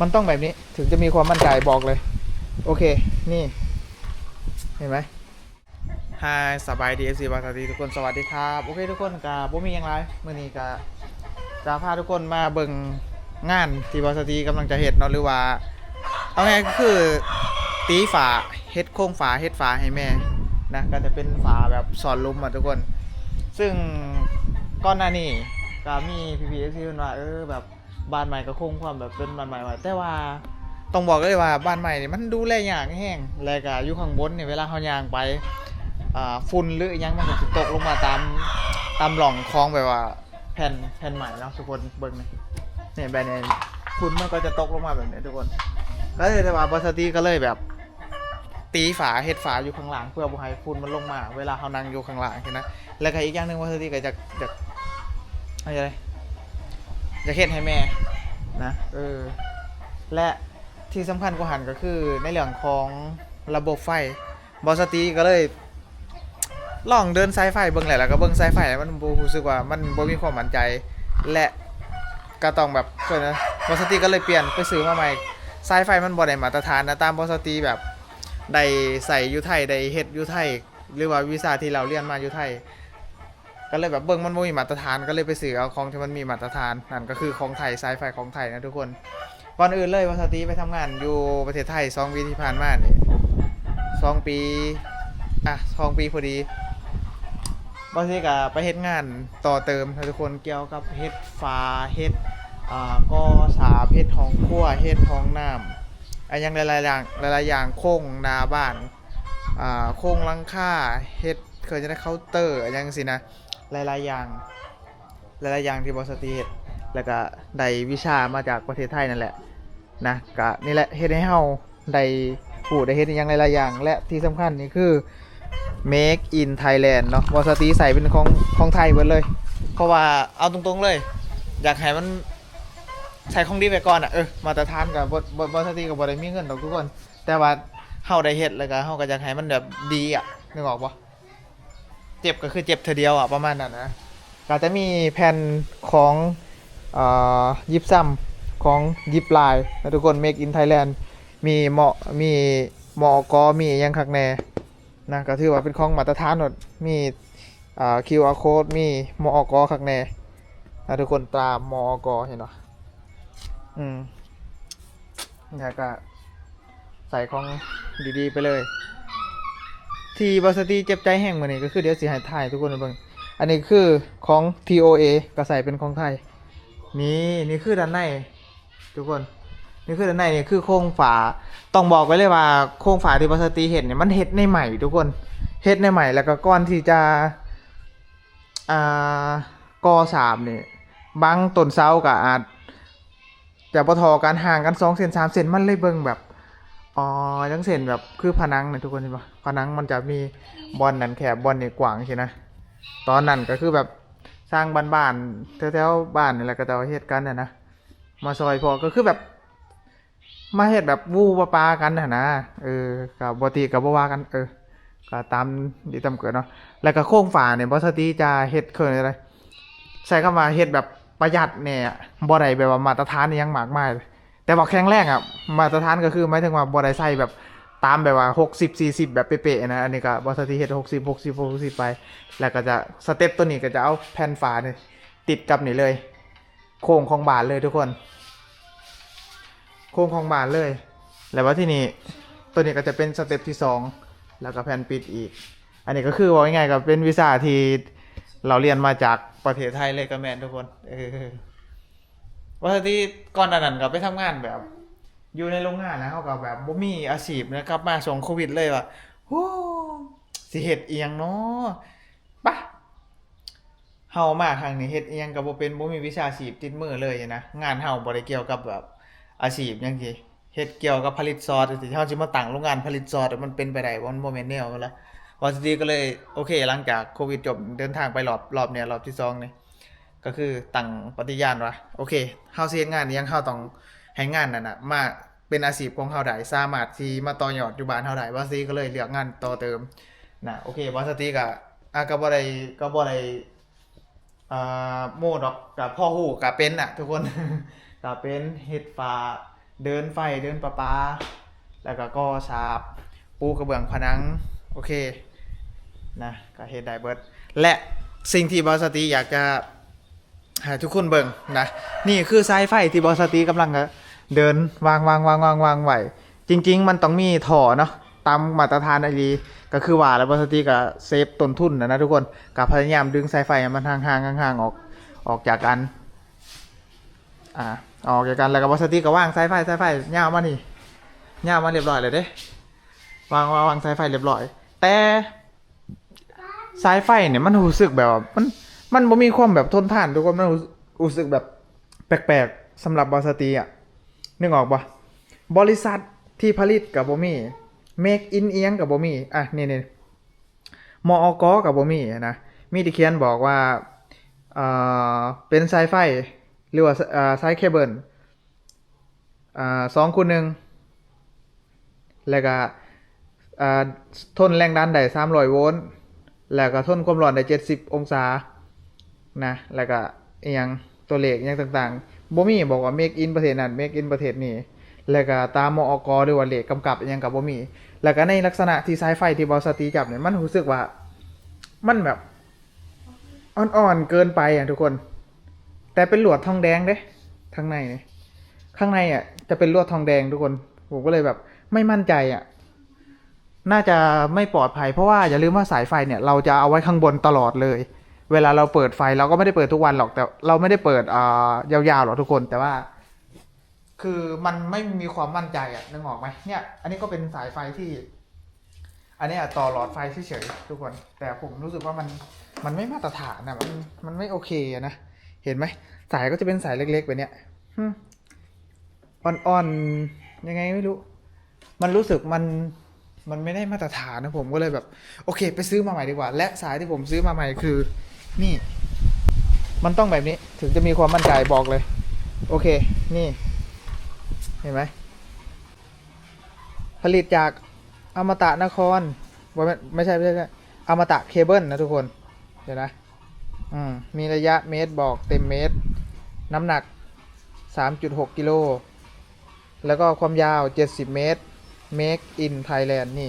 มันต้องแบบนี้ถึงจะมีความมั่นใจบอกเลย โอเค นี่ เห็นไหมฮายสบายดีเอฟซีบาสดีทุกคนสวัสดีครับ โอเคทุกคนกับผมมีอย่างไรเมื่อนี้ก็จะพาทุกคนมาเบิ่งงานที่บาสตีกำลังจะเห็ดเนาะหรือว่า เอาไงายก็คือตีฝาเฮ็ดโค้งฝาเฮ็ดฝาให้แม่นะก็จะเป็นฝาแบบสอนลุมอะทุกคน ซึ่งก้อนหน้านี้ก็มีพีพีเอซีนว่าเออแบบ บ้านใหม่ก็คงความแบบเป็นบ้านใหม่ไว้แต่ว่าต้องบอกเลยว่าบ้านใหม่นี่มันดูแลยากแห้งแล้วก็อยู่ข้างบนเนี่ยเวลาเขายางไปอ่าฝุ่นหรืออิหยังมันก็สิตกลงมาตามตามหล่องคลองแบบว่า แผ่นแผ่นใหม่เนาะทุกคนเบิ่งนี่เนี่ยแบบนี้ฝุ่นมันก็จะตกลงมาแบบนี้ทุกคนก็เลยแต่ว่าบอสตีก็เลยแบบ ตีฝาเฮ็ดฝาอยู่ข้างหลังเพื่อบ่ให้ฝุ่นมันลงมา เวลาเขานั่งอยู่ข้างหลังใช่ไหมแล้วก็อีกอย่างหนึ่งบอสตีก็จะจะอะไร จะเฮ็ดให้แม่นะเออและที่สำคัญกว่าหันก็คือในเรื่องของระบบไฟบอสตีก็เลยลองเดินสายไฟเบิ่งแหละแล้วก็เบิ่งสายไฟแล้วมันบ่รู้สึกว่ามันบ่มีความมั่นใจ และก็ต้องแบบเกิดนะบอสตีก็เลยเปลี่ยนไปซื้อมาใหม่สายไฟมันบ่ได้มาตรฐานนะตามปกติแบบได้ใส่อยุไทยได้เฮ็ดอยุไทยหรือว่าวิชาที่เราเรียนมาอยุไทย ก็เลยแบบเบิ่งมันบ่มีมาตรฐานก็เลยไปซื้อเอาของที่มันมีมาตรฐานนั่นก็คือของไทยสายไฟของไทยนะทุกคนก่อนอื่นเลยวัสติไปทำงานอยู่ประเทศไทย2ปีที่ผ่านมาเนี่ยสองปีอะสองปีพอดีบางทีก็ไปเฮ็ดงานต่อเติมนะทุกคนเกี่ยวกับเฮ็ดฟ้าเฮ็ดอ่าก็สาเพชรห้องครัวเฮ็ดห้องน้ำอันยังหลายๆอย่างหลายๆอย่างโค้งนาบ้านอ่าโค้งลังค่าเฮ็ดเคยจะได้เคาน์เตอร์อันยังสินะ หลายๆอย่าง หลายๆอย่างที่บอสตีเฮ็ดแล้วก็ได้วิชามาจากประเทศไทยนั่นแหละนะก็นี่แหละเฮ็ดให้เฮาได้ผู้ได้เฮ็ดอหยังหลายๆอย่าง และที่สำคัญนี่คือ make in Thailand เนาะบอสตีใส่เป็นของของไทยเบิดเลย เพราะว่าเอาตรงๆเลย อยากให้มันใช้ของดีไปก่อนอะเออมาตรฐานกับบบบบบสติกับบได้มีเงินดอกทุกคน แต่ว่าเฮาได้เฮ็ดแล้วก็เฮาก็อยากให้มันแบบดีอะนึกออกปะ จ็บก็คือเจ็บเธอเดียวอะประมาณนั้นนะก็จะมีแผ่นของอยิบซ้ำของยิบลายนะทุกคน Make in Thailand มีเหมาะมีเหมาะกอมียังคักแน่นะก็ถือว่าเป็นของมาตรฐานหมดมีอ่า QR code มีเหมาะกอคักแน่นะทุกคนตามเหมาะกอเห็นปะอืมแล้วก็ใส่ของดีๆไปเลย ที่บอสตีเจ็บใจแห้งมานี่ก็คือเดี๋ยวสิให้ถ่ายทุกคนเบิ่งอันนี้คือของ TOA ก็ใส่เป็นของไทย นี่นี่คือด้านในทุกคน นี่คือด้านในนี่คือโครงฝาต้องบอกไว้เลยว่าโครงฝาที่บอสตีเห็นเนี่ยมันเฮ็ดในใหม่ ทุกคนเฮ็ดในใหม่แล้วก็ก้อนที่จะอ่ากอสามเนี่ยบางต้นเสาก็อาจจะพอทอกันห่างกันสองเซนสามเซนมันเลยเบิ่งแบบ อ๋อจังเซนแบบคือผนังเนี่ยทุกคนเห็นปะผนังมันจะมีบอลนั่นแคบบอลนี่กว้างใช่นะตอนนั้นก็คือแบบสร้างบ้านๆแถวๆบ้านนี่แหละก็จะเฮ็ดกันน่ะนะมาซอยพอก็คือแบบมาเฮ็ดแบบวูปะปากันนะนะเออกับบตีกับบ่ว่ากัน เออก็ตามดีตามเกิดเนาะแล้วก็โค้งฝาเนี่ยบอสตีจะเฮ็ดเคยอะไรใช้คำว่าเฮ็ดแบบประหยัดเนี่ยบ่ได้แบบว่ามาตรฐานยังมากมาย แต่ว่าแข็งแรงอะมาตรฐานก็คือหมายถึงว่าบ่ได้ใส่แบบตามแบบว่า 60 40 แบบเป๊ะๆนะอันนี้ก็บ่สติเฮ็ด60 60 60 ไป แล้วก็จะสเต็ปตัวนี้ก็จะเอาแผ่นฝาเนี่ยติดกับนี่เลย โค้งของบานเลยทุกคน โค้งของบานเลย แล้วว่าที่นี่ตัวนี้ก็จะเป็นสเต็ปที่สองแล้วก็แผ่นปิดอีก อันนี้ก็คือว่าง่ายๆก็เป็นวิชาที่เราเรียนมาจากประเทศไทยเลยก็แมนทุกคนเออ ว่าที่ก่อนหน้านั้นก็ไปทำงานแบบ อยู่ในโรงงานนะเขาก็แบบบ่มีอาชีพนะครับมาช่วงโควิดเลยว่าโอ้สิเฮ็ดอียงเนาะปะเฮามาครั้งนี้เฮ็ดอียงก็บ่เป็นบ่มีวิชาชีพติดมือเลยนะงานเฮาบ่ได้เกี่ยวกับแบบอาชีพยังซี่เฮ็ดเกี่ยวกับผลิตซอสที่เฮาสิมาตั้งโรงงานผลิตซอสมันเป็นไปได้บ่มันบ่แม่นแนวละวันดีก็เลยโอเค หลังจากโควิดจบเดินทางไปรอบรอบเนี่ยรอบที่สองเนี่ย ก็คือตั้งปฏิญาณว่าโอเคเฮาสิเฮ็ดงานนี้ยังเฮาต้องให้งานนั้นน่ะมาเป็นอาชีพของเฮาได้สามารถที่มาต่อยอดอยู่บ้านเฮาได้ว่าซีก็เลยเลือกงานต่อเติมนะโอเคว่าสติก็อะก็บ่ได้ก็บ่ได้อ่าโมดอกกับพ่อฮู้ก็เป็นน่ะ ทุกคนก็เป็นเฮ็ดฟ้าเดินไฟเดินประปา แล้วก็ก่อฉาบปูกระเบื้องผนัง โอเคนะก็เฮ็ดได้เบิด และสิ่งที่บอสตีอยากจะ ให้ทุกคนเบิ่งนะ นี่คือสายไฟที่บอสตีกำลังเดินวางวางวางวางวางไหวจริง ๆ มันต้องมีท่อเนาะตามมาตรฐานไอรีก็คือว่าแล้วบอสตีก็เซฟต้นทุนนะนะทุกคนกับพยายามดึงสายไฟมันห่างๆห่างออกออกจากกันอ่าออกจากกันแล้วก็บอสตีก็ว่างสายไฟสายไฟยาวมานี่ยาวมาเรียบร้อยเลยเด้วางวางวางสายไฟเรียบร้อย แต่สายไฟเนี่ยมันรู้สึกแบบมัน มันบ่มีความแบบทนทานทุกคนมันรู้รู้สึกแบบแปลกๆสำหรับบอสตีอะนึกออกปะบริษัทที่ผลิตกับบ่มี make in เอียงกับบ่มีอะนี่นี่มอกกับบ่มีนะมีที่เขียนบอกว่าเอ่อเป็นสายไฟหรือว่าเอ่อสายเคเบิลอ่าสองคูณหนึ่งแล้วก็อ่าทนแรงดันได้300โวลต์แล้วก็ทนความร้อนได้70 องศา นะ แล้วก็อหยังตัวเลขอหยังต่างๆบ่มีบอกว่า make in ประเทศนั้น make in ประเทศนี้ แล้วก็ตามมอกหรือว่าเลขกำกับอหยังกับบ่มี แล้วก็ในลักษณะที่สายไฟที่บอสตีจับเนี่ยมันรู้สึกว่า มันแบบอ่อนๆเกินไปอะทุกคน แต่เป็นลวดทองแดงเด้ข้างในเนี่ยข้างในอะจะเป็นลวดทองแดงทุกคน ผมก็เลยแบบ ไม่มั่นใจอะ น่าจะไม่ปลอดภัยเพราะว่าอย่าลืมว่าสายไฟเนี่ย เราจะเอาไว้ข้างบนตลอดเลย เวลาเราเปิดไฟเราก็ไม่ได้เปิดทุกวันหรอกแต่ เราไม่ได้เปิดอ่ายาวๆหรอกทุกคนแต่ว่า คือมันไม่มีความมั่นใจอะนึกออกไหมเนี่ย อันนี้ก็เป็นสายไฟที่ อันนี้ยต่อหลอดไฟเฉยๆทุกคน แต่ผมรู้สึกว่ามันมันไม่มาตรฐานนะมันมันไม่โอเคอะนะเห็นไหมสายก็จะเป็นสายเล็กๆแบบเนี้ยอ่อนๆยังไงไม่รู้ มันรู้สึกมันมันไม่ได้มาตรฐานนะผมก็เลยแบบ โอเค ไปซื้อมาใหม่ดีกว่า และสายที่ผมซื้อมาใหม่คือ นี่ มันต้องแบบนี้ถึงจะมีความมั่นใจบอกเลย โอเค นี่ เห็นไหม ผลิตจากอมตะนครไม่ใช่ไม่ใช่ไม่ใช่ อมตะเคเบิลนะทุกคน เดี๋ยวนะ อืม มีระยะเมตรบอกเต็มเมตร น้ำหนัก 3.6 กิโล แล้วก็ความยาว 70 เมตร Make in Thailand นี่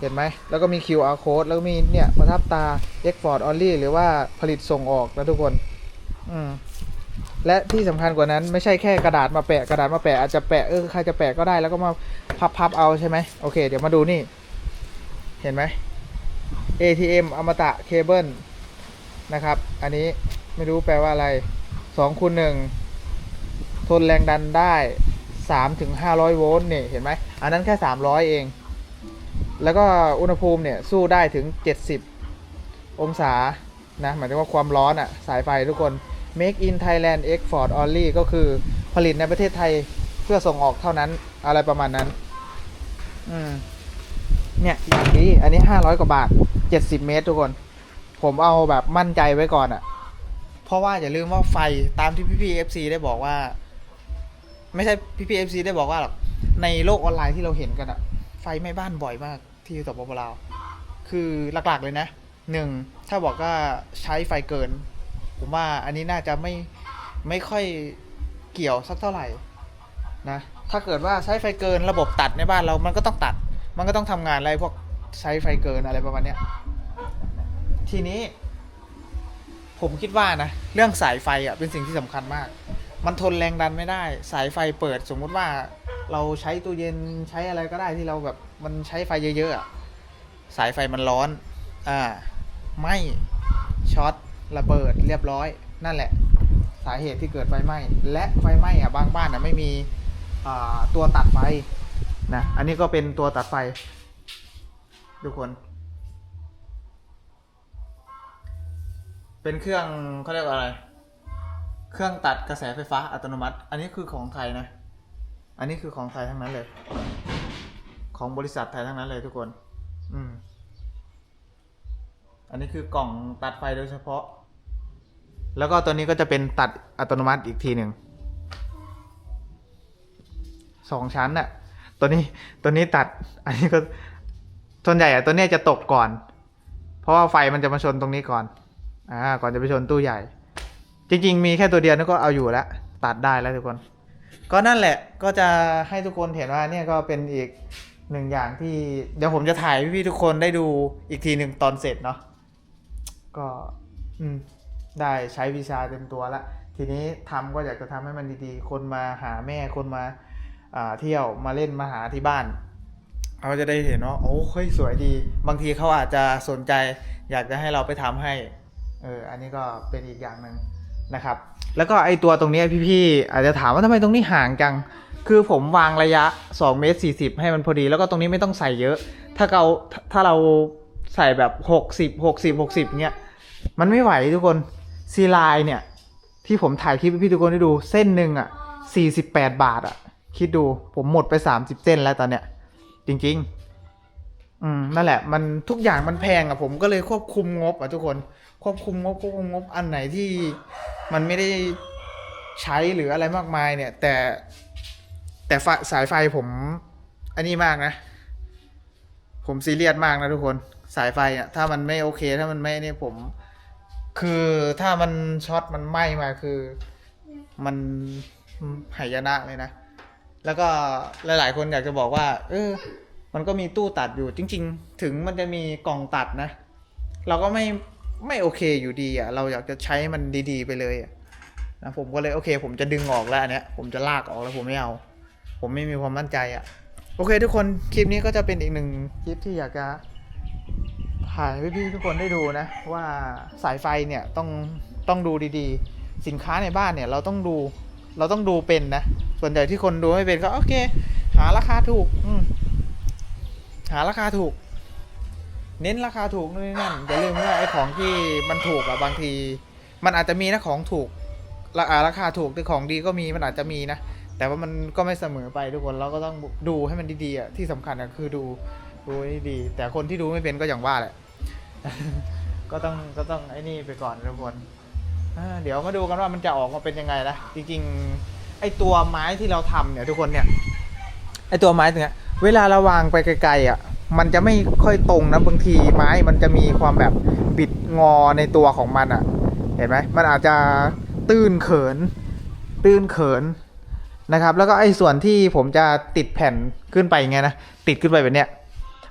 เห็นไหม แล้วก็มี QR code แล้วก็มีเนี่ยประทับตา Export Only หรือว่าผลิตส่งออกนะทุกคน อืม และที่สำคัญกว่านั้นไม่ใช่แค่กระดาษมาแปะกระดาษมาแปะอาจจะแปะเออใครจะแปะก็ได้แล้วก็มาพับๆเอาใช่ไหมโอเค เดี๋ยวมาดูนี่ เห็นไหม ATM อมตะเคเบิลนะครับ อันนี้ไม่รู้แปลว่าอะไร2คูณ1ทนแรงดันได้3ถึง500 โวลต์นี่เห็นไหม อันนั้นแค่ 300 เอง แล้วก็อุณหภูมิเนี่ยสู้ได้ถึง 70 องศานะหมายถึงว่าความร้อนอะสายไฟทุกคน make in Thailand export only ก็คือผลิตในประเทศไทยเพื่อส่งออกเท่านั้นอะไรประมาณนั้น อืม เนี่ยอย่างนี้อันนี้ 500 กว่าบาท 70 เมตรทุกคน ผมเอาแบบมั่นใจไว้ก่อนอะเพราะว่าอย่าลืมว่าไฟตามที่พี่พี่ FC ได้บอกว่า ไม่ใช่พี่พีเอฟซีได้บอกว่าหรอกในโลกออนไลน์ที่เราเห็นกันอะไฟไหม้บ้านบ่อยมาก ที่สปปลาวคือหลักๆเลยนะหนึ่งถ้าบอกว่าใช้ไฟเกิน ผมว่าอันนี้น่าจะไม่ไม่ค่อยเกี่ยวสักเท่าไหร่นะถ้าเกิดว่าใช้ไฟเกินระบบตัดในบ้านเรามันก็ต้องตัด มันก็ต้องทำงานอะไรพวกใช้ไฟเกินอะไรประมาณเนี้ยทีนี้ ผมคิดว่านะเรื่องสายไฟอะเป็นสิ่งที่สำคัญมาก มันทนแรงดันไม่ได้ สายไฟเปิดสมมุติว่า เราใช้ตู้เย็นใช้อะไรก็ได้ที่เราแบบมันใช้ไฟเยอะๆอะสายไฟมันร้อน อ่าไหมช็อตระเบิดเรียบร้อย นั่นแหละ สาเหตุที่เกิดไฟไหม้และไฟไหม้อะบางบ้านอะไม่มีอ่าตัวตัดไฟนะอันนี้ก็เป็นตัวตัดไฟ ทุกคน เป็นเครื่องเขาเรียกว่าอะไร เครื่องตัดกระแสไฟฟ้าอัตโนมัติ อันนี้คือของไทยนะ อันนี้คือของไทยทั้งนั้นเลย ของบริษัทไทยทั้งนั้นเลยทุกคน อืม อันนี้คือกล่องตัดไฟโดยเฉพาะ แล้วก็ตัวนี้ก็จะเป็นตัดอัตโนมัติอีกทีหนึ่ง สองชั้นน่ะ ตัวนี้ ตัวนี้ตัด อันนี้ก็ ส่วนใหญ่อะตัวเนี้ยจะตกก่อน เพราะว่าไฟมันจะมาชนตรงนี้ก่อน อ่า ก่อนจะไปชนตู้ใหญ่ จริง ๆ มีแค่ตัวเดียวนั่นก็เอาอยู่แล้ว ตัดได้แล้วทุกคน ก็นั่นแหละก็จะให้ทุกคนเห็นว่าเนี่ยก็เป็นอีกหนึ่งอย่างที่เดี๋ยวผมจะถ่ายพี่ๆทุกคนได้ดูอีกทีหนึ่งตอนเสร็จเนาะก็อืมได้ใช้วิชาเต็มตัวละทีนี้ทำก็อยากจะทำให้มันดีๆ คนมาหาแม่คนมาเที่ยวมาเล่นมาหาที่บ้านเขาจะได้เห็นว่าโอ้เฮ้ยสวยดี บางทีเขาอาจจะสนใจ อยากจะให้เราไปทำให้เอออันนี้ก็เป็นอีกอย่างหนึ่ง นะครับ แล้วก็ไอตัวตรงนี้พี่ๆอาจจะถามว่าทำไมตรงนี้ห่างจัง คือผมวางระยะ2เมตร40 ให้มันพอดี แล้วก็ตรงนี้ไม่ต้องใส่เยอะ ถ้าเราถ้าเราใส่แบบ 60 60 60เนี้ยมันไม่ไหวทุกคนซีไลน์เนี่ย ที่ผมถ่ายคลิปให้พี่ทุกคนได้ดูเส้นหนึ่งอะ48 บาทอะ คิดดูผมหมดไป 30 เส้นแล้วตอนเนี้ยจริง ๆ อืมนั่นแหละ มันทุกอย่างมันแพงอะผมก็เลยควบคุมงบอะทุกคน ควบคุมงบควบคุมงบอันไหนที่มันไม่ได้ใช้หรืออะไรมากมายเนี่ย แต่แต่สายไฟผม อันนี้มากนะ ผมซีเรียสมากนะทุกคนสายไฟอะถ้ามันไม่โอเค ถ้ามันไม่เนี่ยผม คือถ้ามันช็อตมันไหม้มาคือ มันหายนะเลยนะ แล้วก็หลาย ๆ คนอยากจะบอกว่า เออ มันก็มีตู้ตัดอยู่จริง ๆ ถึงมันจะมีกล่องตัดนะ เราก็ไม่ไม่โอเคอยู่ดีอะ เราอยากจะใช้มันดีๆ ไปเลยนะผมก็เลยโอเค ผมจะดึงออกแล้วอันเนี้ยผมจะลากออกแล้วผมไม่เอา ผมไม่มีความมั่นใจอะ โอเคทุกคนคลิปนี้ก็จะเป็นอีกหนึ่งคลิปที่อยากจะถ่ายให้พี่ๆทุกคนได้ดูนะ ว่าสายไฟเนี่ยต้องต้องดูดีๆ สินค้าในบ้านเนี่ยเราต้องดูเราต้องดูเป็นนะ ส่วนใหญ่ที่คนดูไม่เป็นก็โอเค หาราคาถูก อืม หาราคาถูก เน้นราคาถูกนู่นนี่นั่นอย่าลืมว่าไอ้ของที่มันถูกอะบางที มันอาจจะมีนะของถูกราอ่าราคาถูกแต่ของดีก็มีมันอาจจะมีนะแต่ว่ามันก็ไม่เสมอไปทุกคนเราก็ต้องดูให้มันดีๆอะที่สำคัญอะคือดูดูให้ดี แต่คนที่ดูไม่เป็นก็อย่างว่าแหละ ก็ต้องก็ต้องไอ้นี่ไปก่อนทุกคนเดี๋ยวมาดูกันว่ามันจะออกมาเป็นยังไงนะจริงๆ ไอ้ตัวไม้ที่เราทำเนี่ย ทุกคนเนี่ย ไอตัวไม้ตรงเนี้ยเวลาเราวางไปไกลๆอะมันจะไม่ค่อยตรงนะบางทีไม้มันจะมีความแบบบิดงอในตัวของมันอะ เห็นไหมมันอาจจะตื้นเขิน ตื้นเขินนะครับ แล้วก็ไอ้ส่วนที่ผมจะติดแผ่นขึ้นไปอย่างนะติดขึ้นไปแบบเนี้ย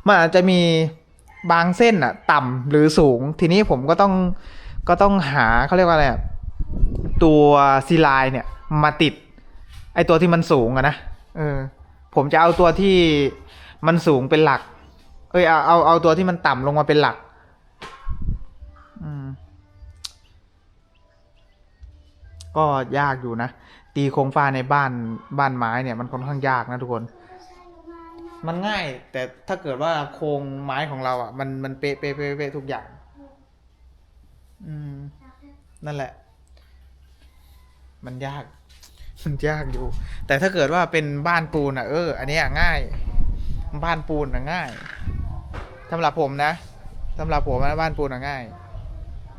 มันอาจจะมีบางเส้นอะ ต่ำหรือสูง ทีนี้ผมก็ต้องก็ต้องหาเขาเรียกว่าอะไรตัวซีไลน์เนี่ยมาติด ไอตัวที่มันสูงอะนะเออ ผมจะเอาตัวที่มันสูงเป็นหลัก เอ้ยเอาเอาเอาตัวที่มันต่ำลงมาเป็นหลัก อืม ก็ยากอยู่นะ ตีโครงฟ้าในบ้านบ้านไม้เนี่ย มันค่อนข้างยากนะทุกคน มันง่าย แต่ถ้าเกิดว่าโครงไม้ของเรา อะ มันมันเป๊ะเป๊ะเป๊ะเป๊ะทุกอย่าง อืม นั่นแหละ มันยาก มันยากอยู่ แต่ถ้าเกิดว่าเป็นบ้านปูนอะเออ อันนี้ง่าย บ้านปูนอะง่ายสำหรับผมนะสำหรับผมนะบ้านปูนอะง่าย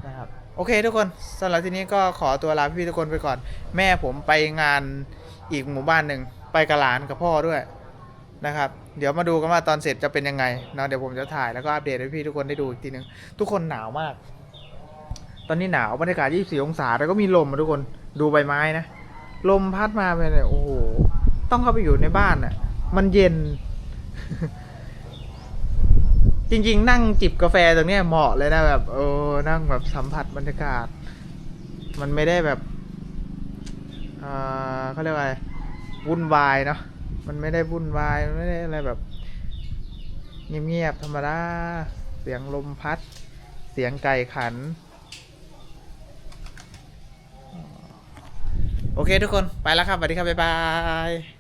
นะครับโอเคทุกคนสำหรับที่นี้ก็ขอตัวลาพี่ทุกคนไปก่อน แม่ผมไปงานอีกหมู่บ้านหนึ่งไปกับหลานกับพ่อด้วยนะครับ เดี๋ยวมาดูกันว่าตอนเสร็จจะเป็นยังไงเนาะเดี๋ยวผมจะถ่ายแล้วก็อัปเดตให้พี่ทุกคนได้ดูอีกทีนึงทุกคนหนาวมาก ตอนนี้หนาวบรรยากาศ 24 องศาแล้วก็มีลมทุกคนดูใบไม้นะ ลมพัดมาไปเนี่ยโอ้โหต้องเข้าไปอยู่ในบ้านอะ มันเย็น จริง ๆ นั่งจิบกาแฟตรงนี้เหมาะเลยนะแบบเออนั่งแบบสัมผัสบรรยากาศ มันไม่ได้แบบเออเขาเรียกว่าอะไรวุ่นวายเนาะมันไม่ได้วุ่นวายมันไม่ได้อะไรแบบเงียบๆธรรมดาเสียงลมพัด เสียงไก่ขัน โอเคทุกคนไปแล้วครับสวัสดีครับบ๊ายบาย